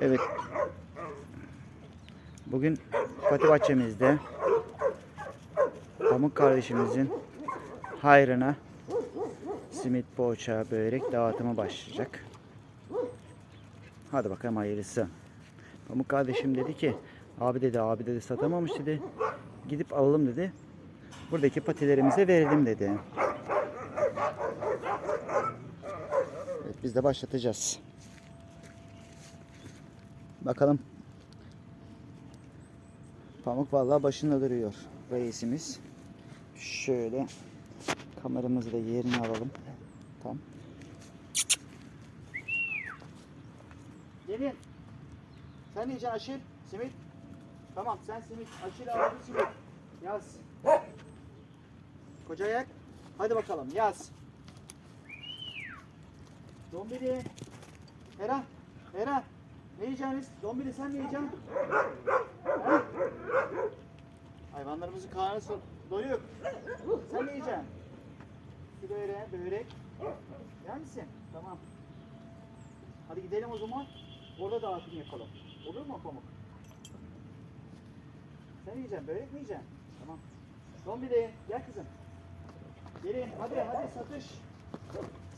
Evet. Bugün pati bahçemizde Pamuk kardeşimizin hayrına simit, poğaça, börek dağıtımı başlayacak. Hadi bakalım hayırlısı. Pamuk kardeşim dedi ki abi dedi abi dedi satamamış dedi. Gidip alalım dedi. Buradaki patilerimize verelim dedi. Evet, biz de başlatacağız. Bakalım. Pamuk vallahi başında duruyor reisimiz. Şöyle kameramızı da yerine alalım. Tam. Gelin. Sen yiyeceksin aşil. Simit. Tamam sen simit. Aşil abi simit. Yaz. Koca ayak. Hadi bakalım yaz. Dombili. Hera. Hera. Ne yiyeceksiniz? Dombili sen ne yiyeceksin? He? Hayvanlarımızın karnı so- doyuk. Sen ne yiyeceksin? Bir börek, börek. Yer misin? Tamam. Hadi gidelim o zaman. Orada dağıtım yapalım. Olur mu Pamuk? Sen yiyeceksin, börek mi yiyeceksin? Tamam. Dombili, gel kızım. Gelin, hadi hadi satış.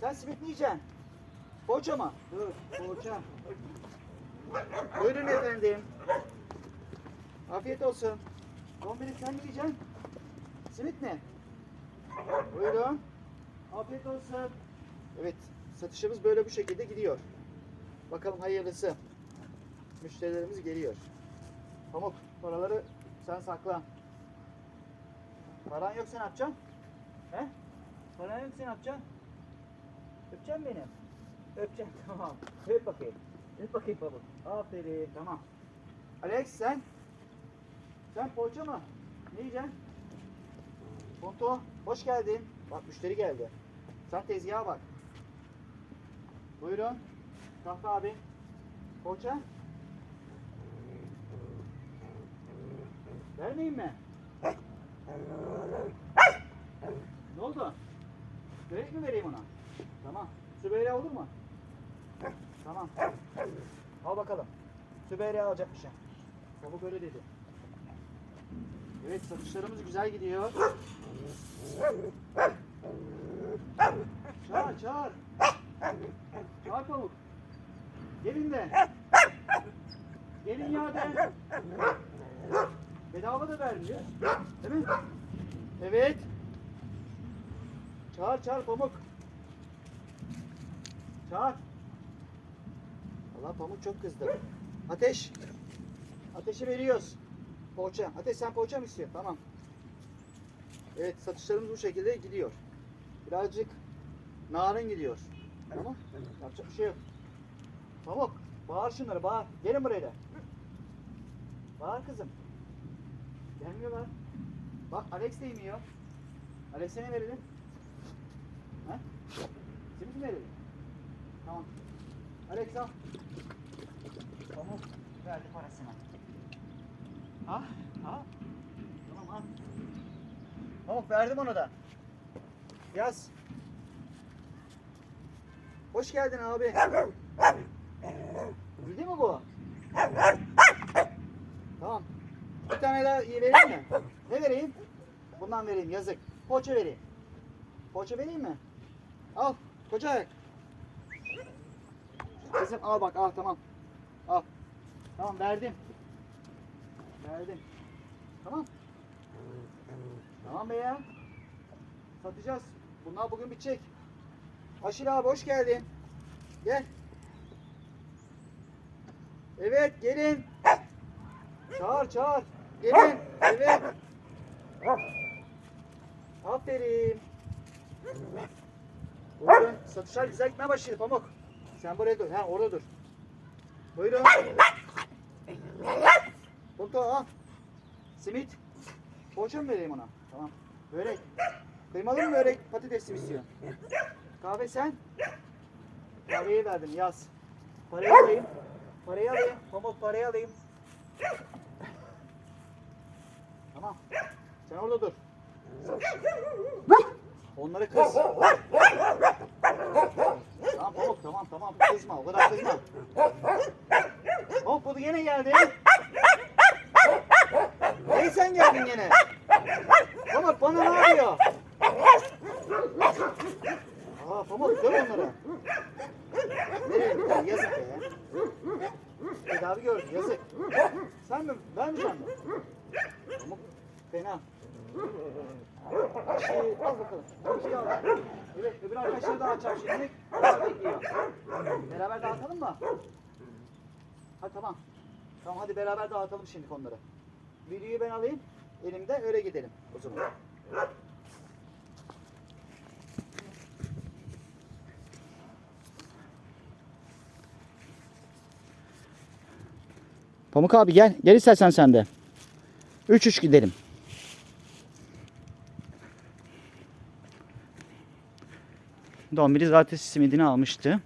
Sen simit mi yiyeceksin? Poğaça mı? Dur, poğaça. Buyurun efendim. Afiyet olsun. Dombili sen mi yiyeceksin? Simit mi? Buyurun. Afiyet olsun. Evet, satışımız böyle bu şekilde gidiyor. Bakalım hayırlısı. Müşterilerimiz geliyor. Pamuk, paraları sen sakla. Paran yoksa ne yapacaksın? He? Paran yoksa ne yapacaksın? Öpeceksin beni. Öpeceksin, tamam. Öp bakayım. Öp bakayım Pamuk. Aferin, tamam. Alex sen? Sen poğaça mı? Ne yiyeceksin? Ponto, hoş geldin. Bak müşteri geldi. Sen tezgaha bak. Buyurun. Kahve abi. Poğaça. Vermeyeyim mi? Ne oldu? Börek mi vereyim ona? Tamam. Sübeyre olur mu? Tamam. Al bakalım. Sübeyre alacakmışım. Çabuk öyle dedi. Evet satışlarımız güzel gidiyor. Çağır çağır. Çağır tavuk. Gelin de. Gelin ya de. Bedava da vermiyor. Değil mi? Evet. Çağır çağır pamuk. Çağır. Allah pamuk çok kızdı. Ateş. Ateşi veriyoruz. Poğaça. Ateş sen poğaça mı istiyorsun? Tamam. Evet satışlarımız bu şekilde gidiyor. Birazcık narin gidiyor. Ama yapacak bir şey yok. Pamuk bağır şunları bağır. Gelin buraya da. Bağır kızım. Gelmiyorlar. Bak Alex de yemiyor. Alex'e ne verelim? Ha? Simit mi verelim? Tamam. Alex al. Pamuk verdi parasını. Ah, ah. Tamam al. Pamuk verdim onu da. Yaz. Hoş geldin abi. Bildi mi bu? Tamam. Bir tane daha vereyim mi? Ne vereyim? Bundan vereyim yazık. Poğaça vereyim. Poğaça vereyim mi? Al. Koca ayak. Kızım al bak al tamam. Al. Tamam verdim. Verdim. Tamam. Tamam be ya. Satacağız. Bunlar bugün bitecek. Aşil abi hoş geldin. Gel. Evet gelin. Çağır çağır. Gelin. Evet. Aferin. Buyurun. Satışlar güzel gitmeye başladı Pamuk. Sen buraya dur. Ha orada dur. Buyurun. Punto al. Simit. Poğaça mı vereyim ona? Tamam. Börek. Kıymalı mı börek? Patatesli mi istiyorsun? Kahve sen? Parayı verdim yaz. Parayı alayım. Parayı alayım. Pamuk parayı alayım. Tamam. Sen orada dur. Onları kız. Tamam Pamuk tamam tamam kızma o kadar kızma. gene geldi. Hey sen geldin gene. Pamuk bana ne yapıyor? Aa Pamuk dön onlara. Nereye gidiyorsun? Yazık ya. Tedavi gördü yazık. Sen mi? Ben mi sandın? Pamuk fena. Şey, al bakalım. Şey al. Evet öbür arkadaşları da açacağım şimdi. Onlar bekliyor. Beraber dağıtalım mı? Ha tamam. Tamam hadi beraber dağıtalım şimdi onları. Videoyu ben alayım. Elimde öyle gidelim o zaman. Pamuk abi gel. Gel istersen sen de. 3-3 gidelim. Dombili zaten simidini almıştı.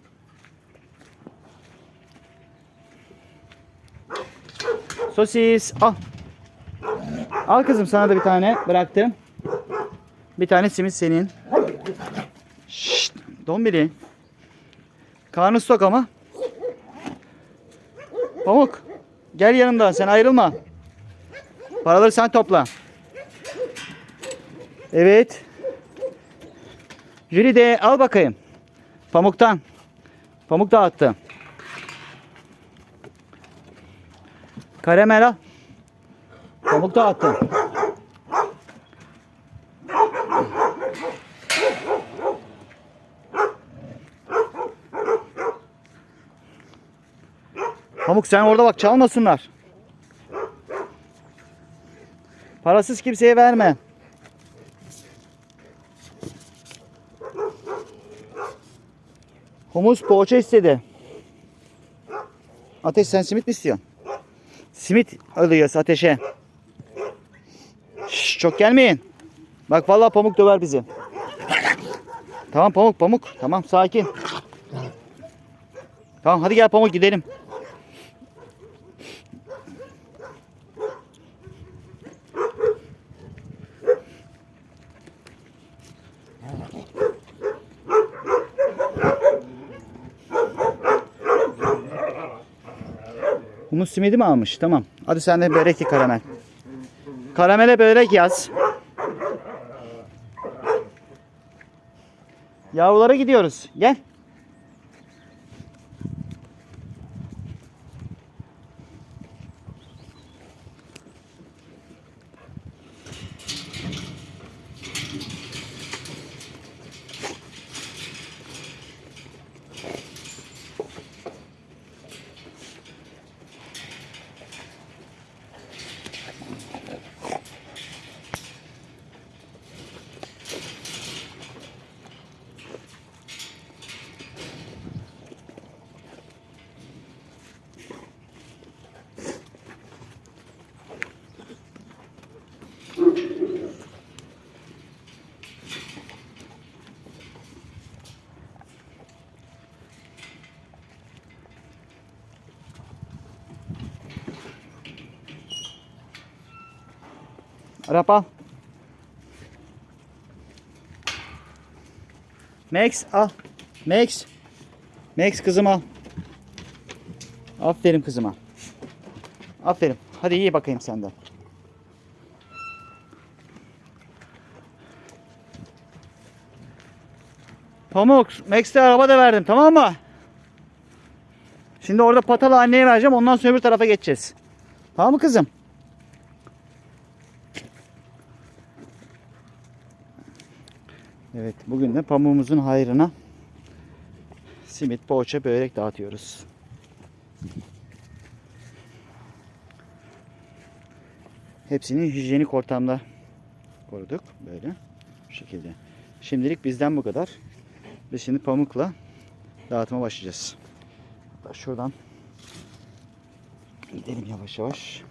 Sosis al. Al kızım sana da bir tane bıraktım. Bir tane simit senin. Şşt, Dombili. Karnı tok ama. Pamuk. Gel yanımdan sen ayrılma. Paraları sen topla. Evet. Jüri de al bakayım. Pamuktan. Pamuk dağıttı. Karamel al. Pamuk dağıttı. Pamuk sen orada bak çalmasınlar. Parasız kimseye verme. Humus poğaça istedi. Ateş sen simit mi istiyorsun? Simit alıyoruz ateşe. Şş, çok gelmeyin. Bak vallahi pamuk döver bizi. Tamam pamuk pamuk. Tamam sakin. Tamam hadi gel pamuk gidelim. Humus simidi mi almış? Tamam. Hadi sen de börek karamel. Karamele börek yaz. Yavrulara gidiyoruz. Gel. Arap. Max al. Max. Max kızım al. Aferin kızıma. Aferin. Hadi iyi bakayım senden. Pamuk, Max'te araba da verdim tamam mı? Şimdi orada patalı anneye vereceğim. Ondan sonra öbür tarafa geçeceğiz. Tamam mı kızım? Evet bugün de pamuğumuzun hayrına simit, poğaça, börek dağıtıyoruz. Hepsini hijyenik ortamda koruduk. Böyle bu şekilde. Şimdilik bizden bu kadar. Biz şimdi pamukla dağıtıma başlayacağız. Hatta şuradan gidelim yavaş yavaş.